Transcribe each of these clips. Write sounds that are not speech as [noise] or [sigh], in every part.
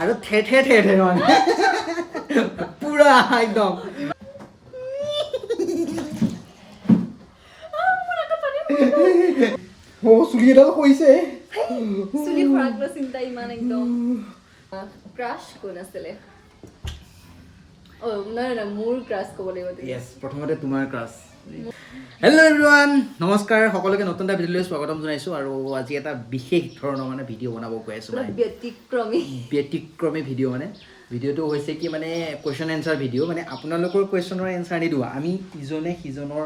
আৰু the the the the মানে। পুৰা একদম। অ চুলি এডাল কৈছে চুলি সৰাক লৈ চিন্তা ইমান একদম। ক্ৰাছ কোন আছিলে? অ' নহয় নহয় মোৰ ক্ৰাছ ক'ব লাগিব প্ৰথমতে তোমাৰ ক্ৰাছ। হেল্ল' এভৰিৱান নমস্কাৰ সকলোকে নতুন এটা ভিডিঅ'লৈ স্বাগতম জনাইছোঁ আৰু আজি এটা বিশেষ ধৰণৰ মানে ভিডিঅ' বনাব গৈ আছোঁ মানে। ব্যতিক্ৰমী। ব্যতিক্ৰমী ভিডিঅ' মানে। ভিডিঅ'টো হৈছে কি মানে কুৱেশ্যন এনচাৰ ভিডিঅ' মানে আপোনালোকৰ কুৱেশ্যনৰ এনচাৰ নিদিওঁ আমি ইজনে সিজনৰ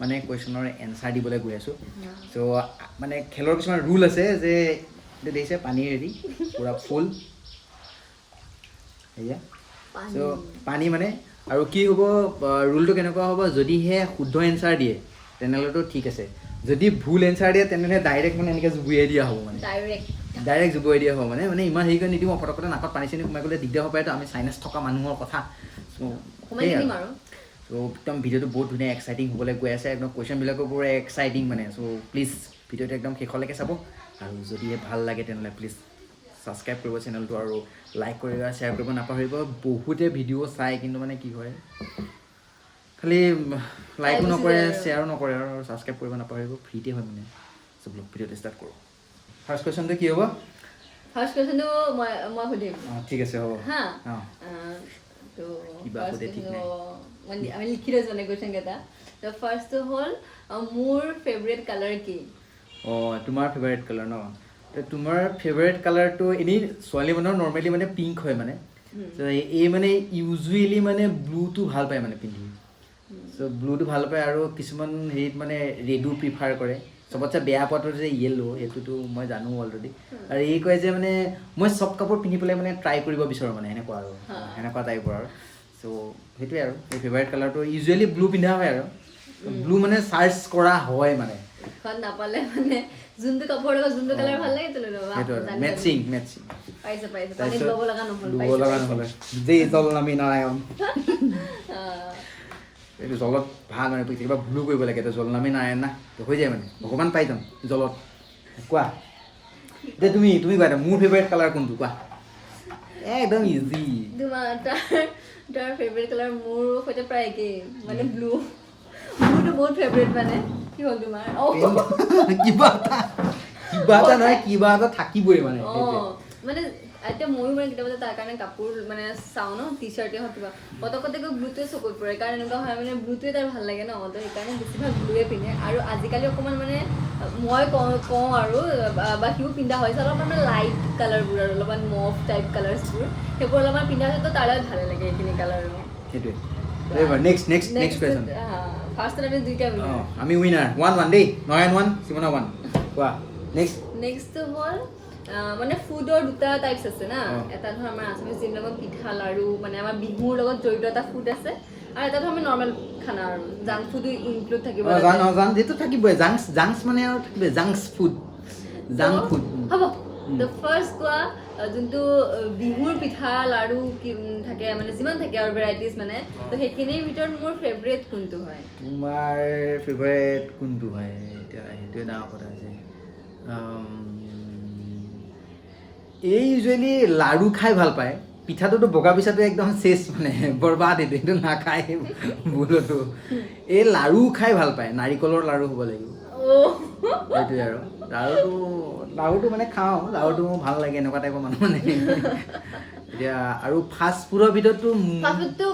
মানে কুৱেশ্যনৰ এনচাৰ দিবলৈ গৈ আছোঁ। চ' মানে খেলৰ কিছুমান ৰুল আছে যে দেখিছে পানী ৰেডি পূৰা ফুল পানী। চ' পানী মানে আৰু কি হ'ব ৰুলটো কেনেকুৱা হ'ব? যদিহে শুদ্ধ এনচাৰ দিয়ে তেনেহ'লেতো ঠিক আছে। যদি ভুল এনচাৰ দিয়ে তেনেহ'লে ডাইৰেক্ট মানে এনেকৈ জুবুৰিয়াই দিয়া হ'ব মানে। ডাইৰেক্ট ডাইৰেক্ট জুবুৱাই দিয়া হ'ব মানে। মানে ইমান হেৰি কৰি নিদিওঁ ফটকতে নাকত পানী চানী সোমাই গ'লে দিগদাৰ হ'ব পাৰেতো আমি চাইনাছ থকা মানুহৰ কথা। চ' একদম ভিডিঅ'টো বহুত ধুনীয়া এক্সাইটিং হ'বলৈ গৈ আছে একদম কুৱেশ্যনবিলাকো পুৰা এক্সাইটিং মানে। চ' প্লিজ ভিডিঅ'টো একদম শেষলৈকে চাব। আৰু যদিহে ভালো লাগে তেনেহ'লে প্লিজ ছাবস্ক্ৰাইব কৰিব চেনেলটো আৰু লাইক কৰিব শ্বেয়াৰ কৰিব নাপাহৰিব। বহুতে ভিডিঅ' চাই কিন্তু মানে কি হয় খালি লাইকো নকৰে। শ্বেয়াৰো নকৰে আৰু ছাবস্ক্ৰাইব কৰিব নাপাহৰিব ফ্ৰীতে হয় মানে। চ' ব্লগ ভিডিঅ'টো ষ্টাৰ্ট কৰোঁ। ফাৰ্ষ্ট কুৱেশ্যনটো কি হ'ব? ফাৰ্ষ্ট কুৱেশ্যনটো মই মই সুধিম। অঁ ঠিক আছে হ'ব। হা? অঁ। আমি লিখি লৈছোঁ মানে কুৱেশ্যন কেইটা। তো ফাৰ্ষ্টটো হ'ল মোৰ ফেভৰেট কালাৰ কি? অঁ তোমাৰ ফেভাৰেট কালাৰ ন? তোমাৰ ফেভাৰেট কালাৰটো এনেই ছোৱালী মানুহৰ নৰ্মেলি মানে পিংক হয় মানে। এই- মানে ইউজুৱেলি মানে ব্লুটো ভাল পায় মানে পিন্ধি। চ' ব্লুটো ভাল পায় আৰু কিছুমান হেৰিত মানে ৰেডো প্ৰিফাৰ কৰে। চবতছে বেয়া পোৱাটো যে য়েল্ল' সেইটোতো মই জানো অলৰেডি আৰু এই কয় যে মানে মই চব কাপোৰ পিন্ধি পেলাই মানে ট্ৰাই কৰিব বিচাৰোঁ মানে সেনেকুৱা আৰু। সেনেকুৱা টাইপৰ আৰু। চ' সেইটোৱে আৰু। এই ফেভাৰেট কালাৰটো ইউজুৱেলি ব্লু পিন্ধা হয় আৰু। ব্লু মানে চাৰ্চ কৰা হয় মানে। এখন নাপালে মানে যোনটো কাপোৰৰ লগত যোনটো কালাৰ ভালো লাগে সেইটো লৈ ল'বা। ল'বা। মেটচিং পাইছে পাইছে। পানীত ল'ব লগা নহ'ল ল'ব লগা। নহ'লে। জেই জল নামি নাৰায়ণ এইটো জলত ভালো মানে কিবা ভুলো কৰিব লাগে। এতিয়া জল নামি নাৰায়ণ না। তো হৈ যায় মানে। ভগৱান পাই যাম জলত। কোৱা? এতিয়া তুমি তুমি কোৱা এতিয়া মোৰ ফেভাৰেট কালাৰ কোনটো? কোৱা। একদম ইজি তোমাৰ তাৰ ফেভৰেট কালাৰ মোৰ সৈতে প্ৰায় একেই। মানে ব্লু মোৰতো বহুত ফেভৰেট মানে। কি হ'ল তোমাৰ। অ। কিবা এটা কিবা এটা নহয় কিবা এটা থাকিবই মানে এতিয়া ময়ো মানে কেতিয়াবা তাৰ কাৰণে কাপোৰ মানে চাওঁ ন টি চাৰ্টে হওক কিবা পতকতে গৈ ব্লুটোৱে চকুত পৰে কাৰণ এনেকুৱা হয় মানে ব্লুটোৱে তাৰ ভাল লাগে ন তো সেইকাৰণে বেছিভাগ ব্লুৱে পিন্ধে। আৰু আজিকালি অকণমান মানে মই কওঁ কওঁ আৰু বা- সিও পিন্ধা হৈছে অলপমান মানে লাইট কালাৰবোৰ আৰু অলপমান মফ টাইপ কালাৰ্ছবোৰ সেইবোৰ অলপমান পিন্ধা হৈছে তো তাৰ ভালে লাগে এইখিনি কালাৰ সেইটোৱে। নেক্সট নেক্সট নেক্সট কুৱেশ্যন ফাৰ্ষ্টত আমি দুইটা আমি উইনাৰ ওৱান ওৱান দেই নয়ন ওৱান চিমনা ওৱান কোৱা নেক্সট নেক্সটটো হ'ল মানে ফুডৰ দুটা টাইপছ আছে না? এটা ধৰ আমাৰ আছামিজ যিবিলাকৰ পিঠা লাড়ু মানে আমাৰ বিহুৰ লগত জড়িত এটা ফুড আছে। আৰু এটা ধৰ আমাৰ নৰ্মেল খানা আৰু জাংক ফুডো ইনক্লুড থাকিব জান যিটো থাকিবই জাংছ জাংছ মানে আৰু থাকিবই জাংছ ফুড জাংক ফুড হ'ব ত' ফাৰ্ষ্ট কোৱা যোনটো বিহুৰ পিঠা, লাড়ু থাকে মানে যিমান থাকে আৰু ভেৰাইটিজ মানে তো সেইখিনিৰ ভিতৰত মোৰ ফেভৰেট কোনটো হয়? তোমাৰ ফেভাৰেট কোনটো হয়? এতিয়া সেইটোৱে ডাঙৰ কথা হৈছে। এই ইউজুৱেলি লাড়ু খাই ভালো পায়। পিঠাটোতো বগা পিঠাটো একদম চেচ মানে বৰবাদ এইটো সেইটো নাখায় ভুলতো। এই লাড়ু খাই ভালো পায়, নাৰিকলৰ লাড়ু হ'ব লাগিব। সেইটোৱে আৰু। লাড়ুটো লাড়ুটো মানে খাওঁ লাড়ুটো মোৰ ভাল লাগে এনেকুৱা টাইপৰ মানুহ মানে। এতিয়া আৰু ফাষ্ট ফুডৰ ভিতৰততো ম- ফাষ্টফুডটো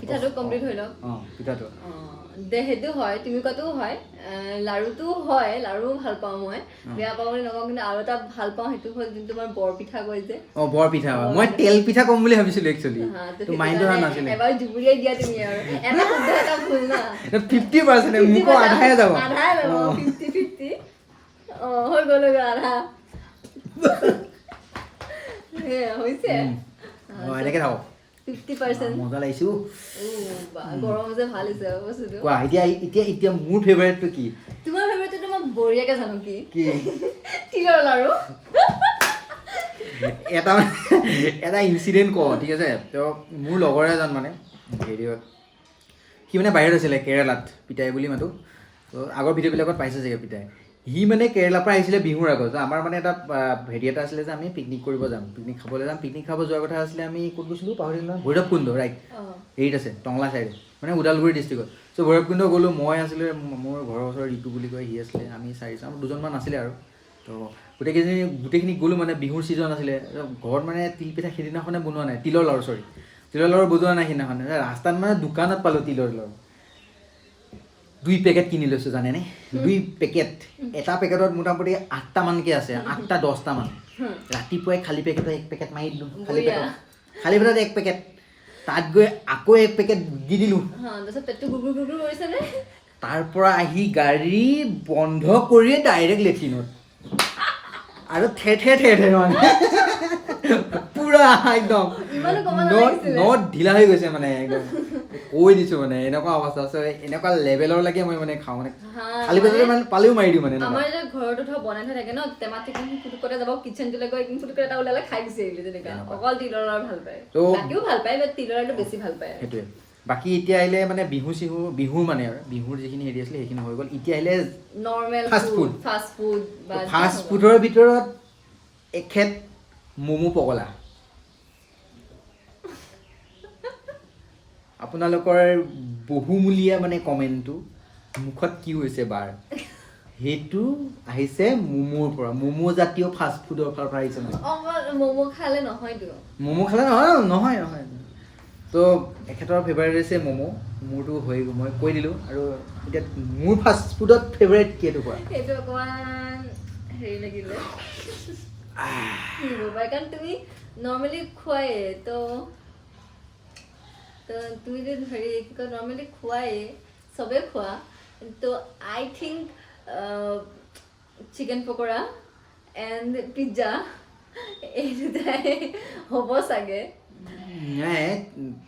পিঠাটো কমপ্লিট হৈ লওক। অঁ পিঠাটো। সেইটো হয় তুমি কোৱাটোও হয় লাড়ুটো হয় লাড়ু ভালো পাওঁ মই। বেয়া পাওঁ বুলি নকওঁ কিন্তু আৰু এটা ভালো পাওঁ সেইটো হ'ল যোনটো তোমাৰ বৰপিঠা কয় যে। অঁ বৰ পিঠা হয় মই তেল পিঠা ক'ম বুলি ভাবিছিলোঁ একচুৱেলি হা, তো তো সেইটো মাইণ্ডটো হোৱা কাৰণে নাছিলে। এবাৰ জুবুৰিয়াই দিয়া তুমি আৰু। এটা শুদ্ধ এটা ভুল না। ফিফটি পাৰ্চেণ্ট মোকো আধাহে যাব। আধাই যাব ফিফটি ফিফটি অঁ হৈ গ'ল আধা। [laughs] হৈছে। এনেকৈ থাকক। ফিফটি পাৰ্চেণ্ট মজা লাগিছো গৰম যে ভালো হৈছে বস্তুটো কোৱা এতিয়া এতিয়া এতিয়া মোৰ ফেভাৰেটটো কি? তোমাৰ ফেভৰেটটো মই বঢ়িয়াকে জানো কি? কি? [laughs] তিলৰ লাড়ু [laughs] এটা মানে এটা ইনচিডেণ্ট কওঁ ঠিক আছে? তো মোৰ লগৰ এজন মানে হেৰিয়ত সি মানে বাহিৰত আছিলে কেৰেলাত পিতাই বুলি মাতো। তো আগৰ ভিডিঅ'বিলাকত পাইছে চাগে পিতাই। সি মানে কেৰেলাৰ পৰা আহিছিলে বিহুৰ আগত আমাৰ মানে এটা হেৰি এটা আছিলে যে আমি পিকনিক কৰিব যাম পিকনিক খাবলৈ যাম পিকনিক খাব যোৱাৰ কথা আছিলে আমি ক'ত গৈছিলোঁ পাহৰিলোঁ নহয় ভৈৰৱকুণ্ড ৰাইট হেৰিত আছে টংলা চাইডে মানে ওদালগুৰি ডিষ্ট্ৰিক্টত চ' ভৈৰৱকুণ্ড গ'লোঁ মই আছিলোঁ মোৰ ঘৰৰ ওচৰৰ ঋতু বুলি কয় সি আছিলে আমি চাৰিজন আমাৰ দুজনমান আছিলে আৰু। তো গোটেইকেইজনী গোটেইখিনি গ'লোঁ মানে বিহুৰ ছিজন আছিলে ঘৰত মানে তিল পিঠা সেইদিনাখনে বনোৱা নাই তিলৰ লাড়ু চৰি তিলৰ লাড়ু বনোৱা নাই সেইদিনাখন ৰাস্তাত মানে দোকানত পালোঁ তিলৰ লাড়ু। দুই পেকেট কিনি লৈছোঁ জানেনে? দুই পেকেট। এটা পেকেটত মোটামুটি আঠটামানকৈ আছে? আঠটা দহটামান ৰাতিপুৱাই খালী পেকেটত এক পেকেট মাৰি দিলোঁ। খালী বঢ়িয়া। পেকেট খালী পেকেটত এক পেকেট। তাত গৈ আকৌ এক পেকেট দি দিলোঁ। তাৰ পৰা আহি গাড়ী বন্ধ কৰিয়ে ডাইৰেক্ট লেট্ৰিনত। আৰু ঠেৰ ঠেৰ ঠেৰ ঠেৰ মানে। পুৰা একদম। নদ ঢিলা হৈ গৈছে মানে একদম। কৈ দিছোঁ মানে এনেকুৱা অৱস্থা আছে এনেকুৱা লেভেলৰলৈকে মই মানে খাওঁ মানে খালী পেটতে মানে পালেও মাৰি দিওঁ মানে আমাৰ যে ঘৰতো ধৰ বনাই থোৱা থাকে ন টেমাত ফুটুকতে যাব কিটচেনটোলৈ গৈ একদম ফুটুকতে এটা ওলালে খাই গুচি আহিলে তেনেকুৱা। অকল তিলৰ ভালো পায়। বাকীও ভালো পায় বাট তিলৰ বেছি ভালো পায় সেইটোৱে। বাকী এতিয়া আহিলে মানে বিহু চিহু বিহুৰ মানে আৰু বিহুৰ যিখিনি হেৰি আছিলে সেইখিনি হৈ গ'ল। এতিয়া আহিলে normal Fast food fast food fast ফুডৰ ভিতৰত এখেত ম'ম' পগলা আপোনালোকৰ বহুমূলীয়া মানে কমেণ্টটো মুখত কি হৈছে বাৰ? সেইটো আহিছে ম'ম'ৰ পৰা। ম'ম' জাতীয় ফাষ্ট ফুডৰ ফালৰ পৰা আহিছে ম'ম' খালে নহয়তো ম'ম' খালে নহয় নহয় নহয়। তো এখেতৰ ফেভাৰেট হৈছে ম'ম' মোৰতো হৈ মই কৈ দিলোঁ। আৰু এতিয়া মোৰ ফাষ্ট ফুডত ফেভাৰেট কি এইটো কোৱা? সেইটো অকমান হেৰি লাগিলে। কাৰণ তুমি নৰ্মেলি খোৱাই তো তো তুমি যে হেৰি কি কয় নৰ্মেলি খোৱাই চবেই খোৱা তো I think chicken pakora and pizza এই দুটাই হ'ব চাগে। নাই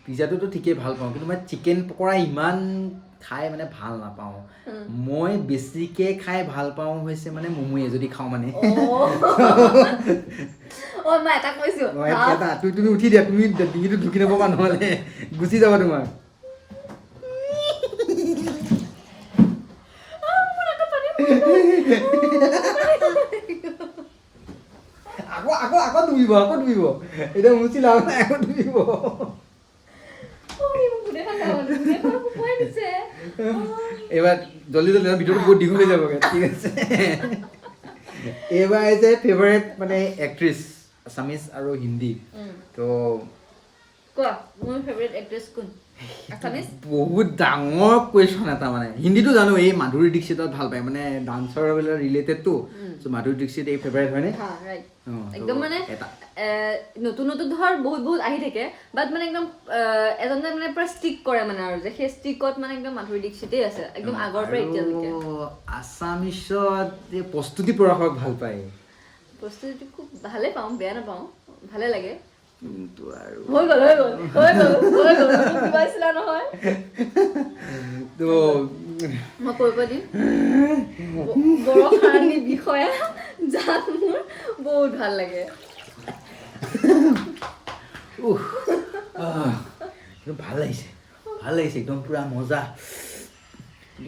পিজ্জাটোতো ঠিকেই ভাল পাওঁ কিন্তু মই চিকেন পকৰা ইমান খাই মানে ভাল নাপাওঁ। মই বেছিকৈ খাই ভাল পাওঁ হৈছে মানে ম'ম'য়ে যদি খাওঁ মানে। অ' অ' মই এটা কৈছোঁ অ, এটা- এটা তুমি তুমি উঠি দিয়া তুমি ডিঙিটো ঢুকি নাপাবা নহ'লে গুচি যাবা তোমাৰ। আকৌ আকৌ ডুবিব আকৌ ডুবিব। এতিয়া মুচি লাভ নাই আকৌ ডুবিব। এইবাৰ জলদি জলদি ভিডিঅ'টো বহুত দীঘল হৈ যাবগৈ ঠিক আছে। এইবাৰ আহিছে ফেভাৰেট মানে এক্ট্ৰেছ আছামিজ আৰু হিন্দী। তো কোৱা মোৰ ফেভৰেট এক্ট্ৰেছ কোন? বহুত ডাঙৰ কুৱেশ্যন এটা মানে। হিন্দীটো জানো এই মাধুৰী দীক্ষিতত ভালো পায়। মানে ডান্সৰ ৰিলেটেডটো চ' মাধুৰী দীক্ষিত এই ফেভাৰেট হয়নে? একদম মানে নতুন নতুন ধৰ বহুত বহুত আহি থাকে। বাট মানে একদম এজনে মানে পুৰা ষ্টিক কৰে মানে আৰু যে সেই ষ্টিকত মানে একদম মাধুৰী দীক্ষিতেই আছে। একদম আগৰ পৰা এতিয়ালৈকে। আছামিছত প্ৰস্তুতি পৰাশক ভালো পায়। বস্তুটো খুব ভালে পাওঁ বেয়া নাপাওঁ ভালে লাগে। কিন্তু আৰু হৈ গ'ল হৈ গ'ল হৈ গ'ল হৈ গ'ল। কিবা আছিলা নহয়? তো মই কৈ কৈ দিম। বৰষাৰণী বিষয়া যাক মোৰ বহুত ভালো লাগে। উহ, ভালো লাগিছে ভালো লাগিছে একদম পূৰা মজা।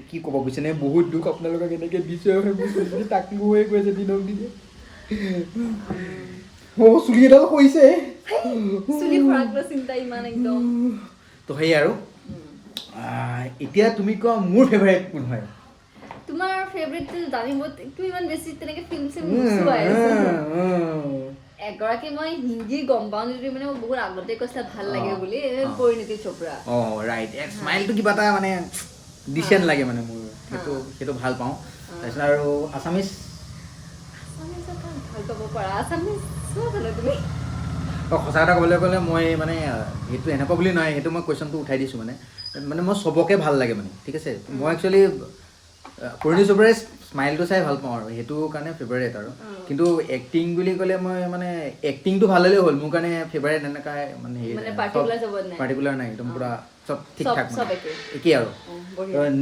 কি ক'ব বুজিছেনে বহুত দুখ আপোনালোকক এনেকৈ চুলি হৈ গৈছে দিনক দিনে। অঁ চুলি এডাল কৰিছে চুলি খৰাক লৈ চিন্তা ইমান একদম। তো সেই আৰু এতিয়া তুমি কোৱা মোৰ ফেভাৰেট কোন হয়? তোমাৰ ফেভৰেটটো জানিব তুমি ইমান বেছি তেনেকে ফিল্ম চিল্ম নোচোৱাই। এগৰাকী মই হিন্দী গম পাওঁ যদি মানে মোক বহুত আগতে কৈছিলে ভাল লাগে বুলি। পৰিণীতি চোপ্ৰা। অঁ ৰাইট স্মাইলটো কিবা এটা মানে ডিচেণ্ট লাগে মানে মোৰ সেইটো সেইটো ভাল পাওঁ। তাৰপিছত আৰু আছামিজ ভাল পাব পাৰা। আছামিজ চোৱা জানো তুমি? সঁচা কথা ক'বলৈ গ'লে মই মানে সেইটো এনেকুৱা বুলি নহয় সেইটো মই কুৱেশ্যনটো উঠাই দিছোঁ মানে। মানে মই চবকে ভালো লাগে মানে ঠিক আছে? মই একচুৱেলি পৰিণী চোপ্ৰাৰ স্মাইলটো চাই ভালো পাওঁ আৰু সেইটো কাৰণে ফেভাৰেট আৰু। কিন্তু এক্টিং বুলি ক'লে মই মানে এক্টিংটো ভালো হ'লেই হ'ল মোৰ কাৰণে ফেভাৰেট এনেকুৱা মানে মানে পাৰ্টিকুলাৰ নাই। একদম পূৰা চব ঠিক ঠাক মানে। একে। একেই। আৰু।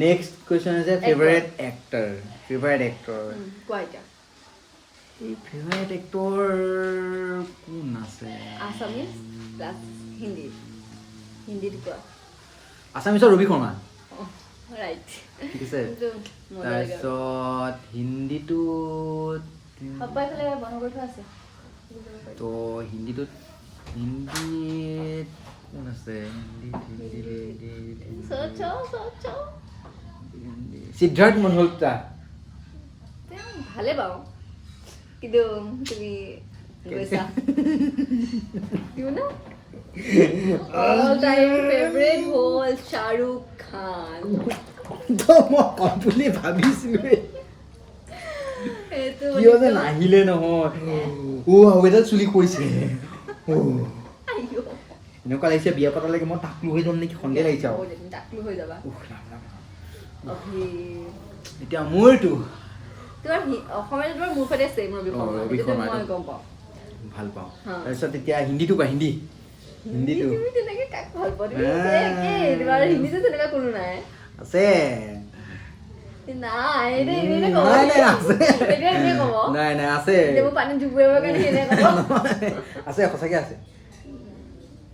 নেক্সট কুৱেশ্যন হৈছে ফেভাৰেট এক্টৰ ফেভাৰেট এক্টৰ এই ফেভাৰেট এক্টৰ কোন আছে? আছামিজ প্লাছ হিন্দী। হিন্দীত কোৱা। আছামিছৰ ৰবি শৰ্মা। ৰাইট ঠিক আছে। [laughs] তাৰপিছত হিন্দীটো তো হিন্দীটোত হিন্দীত কোন আছে? হিন্দী সিদ্ধাৰ্থ মলহোত্ৰা ভালে পাওঁ। তুমি গৈছা কিয় না অল টাইম ফেভৰেট হ'ল শ্বাহৰুখ খান তো মই কম বুলি ভাবিছিলোৱে কিয় যে নাহিলে নহয় অ আৰু এডাল চুলি কৈছে এনেকুৱা লাগিছে বিয়া পতালৈকে মই টাকলু হৈ যাম নেকি সন্দেহ লাগিছে আৰু এতিয়া মোৰটো তোমাৰ হি- অসমীয়া তোমাৰ মোৰ আছে মোৰ ৰবি শৰ্মা মই গম পাওঁ। ভালো পাওঁ তাৰপিছত এতিয়া হিন্দীটো কোৱা হিন্দী। হিন্দীটো। তুমি তেনেকে কাক ভালো পোৱা? তুমি আহ। একেই, তোমাৰ হিন্দীতো তেনেকুৱা কোনো নাই। আছে। নাই নাই আছে। [laughs] আছে সঁচাকে আছে।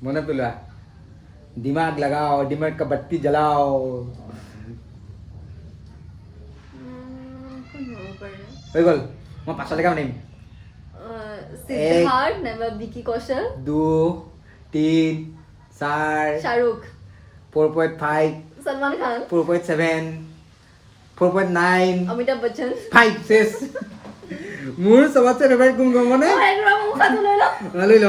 মনত পেলোৱা। দিমাগ লগাও দিমাগ কা বাতি জ্বলাও। হৈ গ'ল মই পাছলৈকে মানিম আহ, সিদ্ধাৰ্থ নাইবা বিকি কৌশল দু তিন চাৰ Shahrukh four point five Salman Khan four point seven four point nine Amitabh Bachchan five চেছ মোৰ চবতছে ফেভাৰিট কোন গম মানে লৈ ল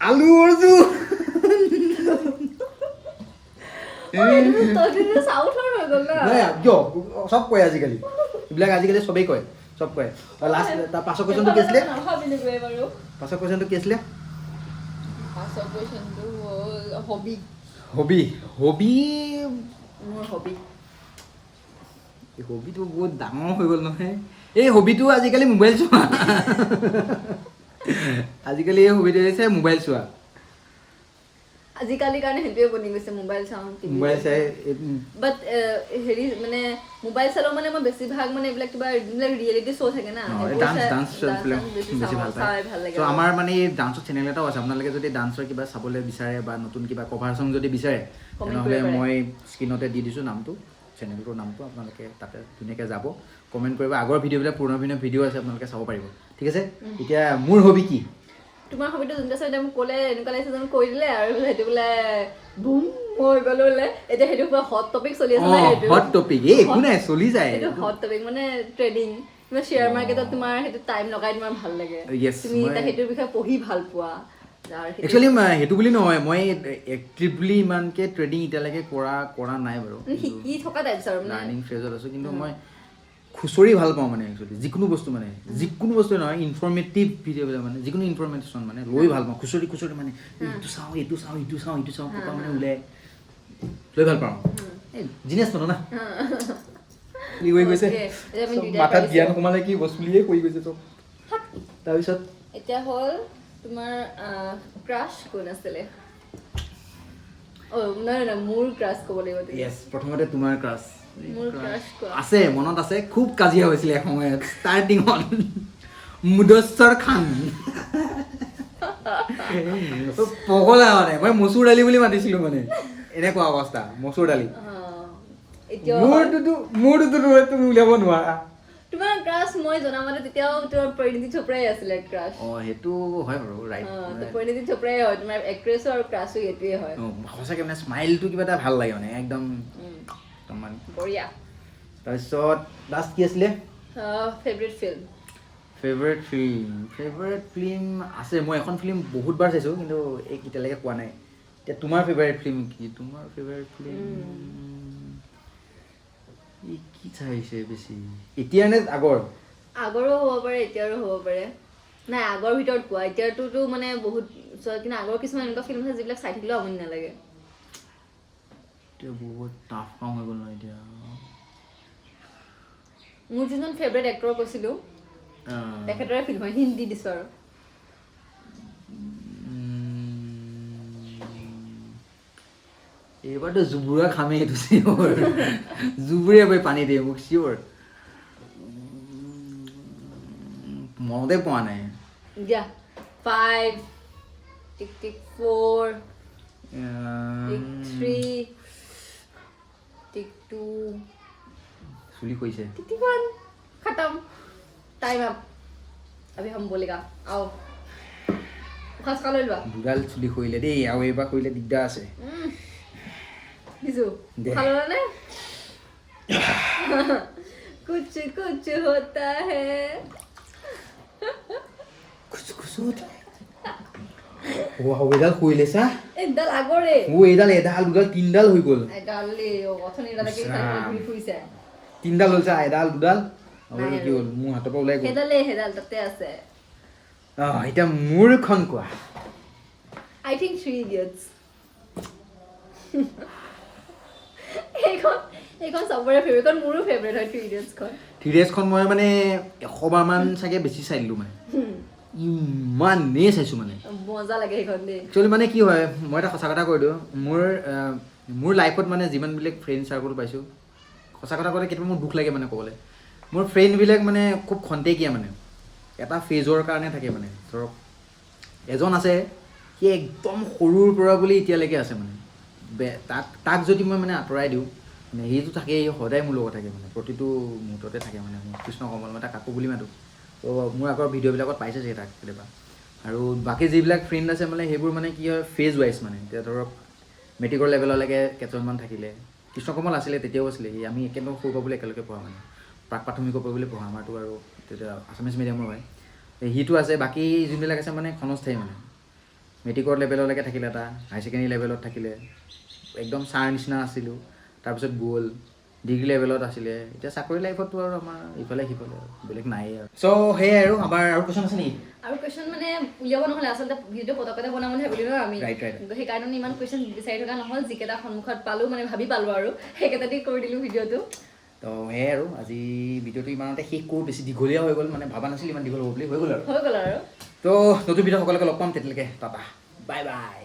আলু অৰ্জু অ, এইটো তহঁতিটো চাউথৰ হৈ গ'ল ন নাই কিয় চব কয় আজিকালি এইবিলাক আজিকালি চবেই কয় চব কয়। লাষ্ট তাৰ পাছৰ কুৱেশ্যনটো কি আছিলে? পাছৰ কুৱেশ্যনটো কি আছিলে? হবি হবি হবি মোৰ হবি এই হবিটো বহুত ডাঙৰ হৈ গ'ল নহয়। এই হবিটো আজিকালি মোবাইল চোৱা। আজিকালি এই হবিটো হৈছে মোবাইল চোৱা। আজিকালি কাৰণে সেইটোৱে বনি গৈছে মোবাইল চাওঁ মোবাইল চাই বাট হেৰি মানে মোবাইল চালেও মানে মই বেছিভাগ মানে এইবিলাক কিবা যোনবিলাক ৰিয়েলিটি শ্ব' থাকে না ডান্স ডান্স বেছি ভাল চাই পায়। ভাল লাগে। আমাৰ মানে এই ডান্সৰ চেনেল এটাও আছে আপোনালোকে যদি ডান্সৰ কিবা চাবলৈ বিচাৰে বা নতুন কিবা কভাৰ চং যদি বিচাৰে তেনেহ'লে। মই স্ক্ৰীণতে দি দিছোঁ নামটো চেনেলটোৰ নামটো আপোনালোকে তাতে ধুনীয়াকৈ যাব কমেণ্ট কৰিব। আগৰ ভিডিঅ'বিলাক পুৰণা পুৰণা ভিডিঅ' আছে আপোনালোকে চাব পাৰিব। ঠিক আছে? এতিয়া মোৰ হবি কি? তোমাৰ হবিটো যোনটো আছে এতিয়া মোক ক'লে এনেকুৱা লাগিছে যেন কৈ দিলে আৰু সেইটো বোলে বুম হৈ গ'লো বোলে। এতিয়া সেইটো কিবা হট টপিক চলি আছে সেইটো। হট টপিক এই একো নাই চলি যায় সেইটো হট টপিক মানে ট্ৰেডিং তোমাৰ শ্বেয়াৰ মাৰ্কেটত তোমাৰ সেইটো টাইম লগাই তোমাৰ ভাল লাগে। তুমি এতিয়া সেইটোৰ বিষয়ে পঢ়ি ভাল পোৱা। সেইটো- একচুৱেলি সেইটো বুলি নহয় মই এক্টিভলি ইমানকৈ ট্ৰেডিং এতিয়ালৈকে কৰা কৰা নাই বাৰু। শিকি থকা টাইপ আৰু লাৰ্ণিং ফেজত আছোঁ। কিন্তু মই খুচৰি ভালো পাওঁ মানে একচুৱেলি যিকোনো বস্তু মানে যিকোনো বস্তু নহয় ইনফৰ্মেটিভ ভিডিঅ'বিলাক মানে যিকোনো ইনফৰ্মেশ্যন মানে লৈ ভালো পাওঁ খুচৰি খুচৰি মানে এইটো চাওঁ এইটো চাওঁ ইটো চাওঁ ইটো চাওঁ ক'ৰপৰা মানে ওলাই। লৈ ভালো পাওঁ। জিনিয়াছ মানুহ না। কি কৰি গৈছে? মাথাত জ্ঞান সোমালে কি বস্তু বুলিয়ে কৰি গৈছে চব। তাৰপিছত? এতিয়া হ'ল তোমাৰ ক্ৰাছ কোন আছিলে? অ' নহয় নহয় মোৰ ক্ৰাছ ক'ব লাগিব প্ৰথমতে তোমাৰ ক্ৰাছ। আছে মনত আছে খুব কাজিয়া হৈছিলে এসময়ত ষ্টাৰ্টিঙত মুদস্বৰ খান। পগলা মানে মই মচুৰ দালি বুলি মাতিছিলো মানে এনেকুৱা অৱস্থা মচুৰ দালি। মোৰটোতো মোৰটোতো তুমি উলিয়াব নোৱাৰা। তোমাৰ ক্ৰাছ মই জনামতে তেতিয়াও তোমাৰ পৰিণীতি চোপ্ৰাই আছিলে ক্ৰাছ অঁ সেইটো হয় বাৰু ৰাইট পৰিণীতি চোপ্ৰাই হয় তোমাৰ এক্ট্ৰেছো আৰু ক্ৰাছো এইটোৱে হয়। সঁচাকৈ মানে স্মাইলটো কিবা এটা ভালো লাগে মানে একদম বঢ়িয়া তাৰপিছত লাষ্ট কি আছিলে favourite film favourite film favourite film আছে মই এখন ফিল্ম বহুতবাৰ চাইছোঁ কিন্তু এই এতিয়ালৈকে পোৱা নাই। এতিয়া তোমাৰ ফেভৰেট ফিল্ম কি? তোমাৰ ফেভৰেট ফিল্ম কি চাইছে বেছি? এতিয়া নে আগৰ? আগৰো হ'ব পাৰে এতিয়াৰো হ'ব পাৰে। নাই আগৰ ভিতৰত কোৱা। এতিয়াৰটোতো মানে বহুত কিন্তু আগৰ কিছুমান এনেকুৱা ফিল্ম আছে যিবিলাক চাই থাকিলেও আমনি নালাগে। এতিয়া বহুত টাফ কাম হৈ গ'ল ন এতিয়া। মোৰ যোনজন ফেভৰেট এক্টৰ কৈছিলোঁ তেখেতৰে ফিল্ম হয় হিন্দী দিছোঁ আৰু। এইবাৰতো জুবুৰা খামেই এইটো চিয়ৰ জুবুৰীয়া পাই পানী দিয়ে মোক চিয়ৰ মনতে পোৱা নাই। দিয়া five tick tick four tick three to চুলি কৰিছে फिफ्टी वन खत्म टाइम अप अभी हम बोलेगा आओ खास खा लो দুডাল চুলি কৰিলে দেই আৰু এইবাৰ কৰিলে দিগদাৰ আছে बिजू दे। खा लो ने कुछ कुछ होता है এডাল কৰিলে চা এডাল আগৰে। ও এইডাল এডাল দুডাল তিনডাল হৈ গ'ল। তিনডাল হ'ল চা এডাল দুডাল। আৰু নাই এইটো কি হ'ল? মোৰ হাতৰ পৰা ওলাই গ'ল। সেইডালে সেইডাল তাতে আছে। অঁ এতিয়া মোৰখন কোৱা। আই থিংক থ্ৰী ইডিয়টছ এইখন এইখন চবৰে ফেভৰেট মোৰো ফেভৰেট হয় থ্ৰী ইডিয়টছখন থিৰিয়েছখন মই মানে এশবাৰমান চাগে বেছি চাই দিলোঁ মানে ইমানেই চাইছোঁ মানে। মজা লাগে সেইখন দেই। একচুৱেলি মানে কি হয় মই এটা সঁচা কথা কৈ দিওঁ মোৰ মোৰ লাইফত মানে যিমানবিলাক ফ্ৰেণ্ড চাৰ্কল পাইছোঁ সঁচা কথা ক'লে কেতিয়াবা মোৰ দুখ লাগে মানে ক'বলৈ। মোৰ ফ্ৰেণ্ডবিলাক মানে খুব খন্তেকীয়া মানে। এটা ফেজৰ কাৰণে থাকে মানে। ধৰক এজন আছে সি একদম সৰুৰ পৰা বুলি এতিয়ালৈকে আছে মানে। তাক তাক যদি মই মানে আঁতৰাই দিওঁ মানে সিটো থাকেই সদায় মোৰ লগত থাকে মানে। প্ৰতিটো মুহূৰ্ততে থাকে মানে মোৰ। কৃষ্ণ কমল মই তাক কাকো বুলি মাতোঁ। তো মোৰ আগৰ ভিডিঅ'বিলাকত পাইছে চাগে তাক কেতিয়াবা। আৰু বাকী যিবিলাক ফ্ৰেণ্ড আছে মানে সেইবোৰ মানে কি হয় ফেজ ৱাইজ মানে। এতিয়া ধৰক মেট্ৰিকৰ লেভেললৈকে কেইজনমান থাকিলে। কৃষ্ণ কমল আছিলে, তেতিয়াও আছিলে। সি আমি একেদম সৰু পৰা বুলি একেলগে পঢ়া মানে। প্ৰাক প্ৰাথমিকৰ পৰা বুলি পঢ়া আমাৰতো আৰু তেতিয়া আছামিছ মিডিয়ামৰ হয়। সিটো আছে। বাকী যোনবিলাক আছে মানে ক্ষণস্থায়ী মানে। মেট্ৰিকৰ লেভেললৈকে থাকিলে এটা হায়াৰ ছেকেণ্ডেৰী লেভেলত থাকিলে। একদম ছাৰ নিচিনা আছিলোঁ। তাৰপিছত গ'ল ডিগ্ৰী লেভেলত আছিলে। এতিয়া চাকৰি লাইফততো আৰু আমাৰ ইফালে সিফালে বেলেগ নায়েই আৰু। চ' সেয়াই আৰু আমাৰ আৰু কুৱেশ্যন আছে নেকি? আৰু কুৱেশ্যন মানে উলিয়াব নহ'লে আচলতে ভিডিঅ' পতকতে বনাম বুলি ভাবিলোঁ আমি। সেইকাৰণে ইমান কুৱেশ্যন বিচাৰি থকা নহ'ল যিকেইটা সন্মুখত পালোঁ মানে ভাবি পালোঁ আৰু। সেইকেইটা দি কৰি দিলোঁ ভিডিঅ'টো। তো সেয়াই আৰু আজি ভিডিঅ'টো ইমানতে শেষ কৰোঁ বেছি দীঘলীয়া হৈ গ'ল মানে ভবা নাছিলোঁ ইমান দীঘল হ'ব বুলি হৈ গ'ল আৰু। হৈ গ'ল আৰু। তো নতুন ভিডিঅ' সকলোকে লগ পাম তেতিয়ালৈকে টাটা বাই বাই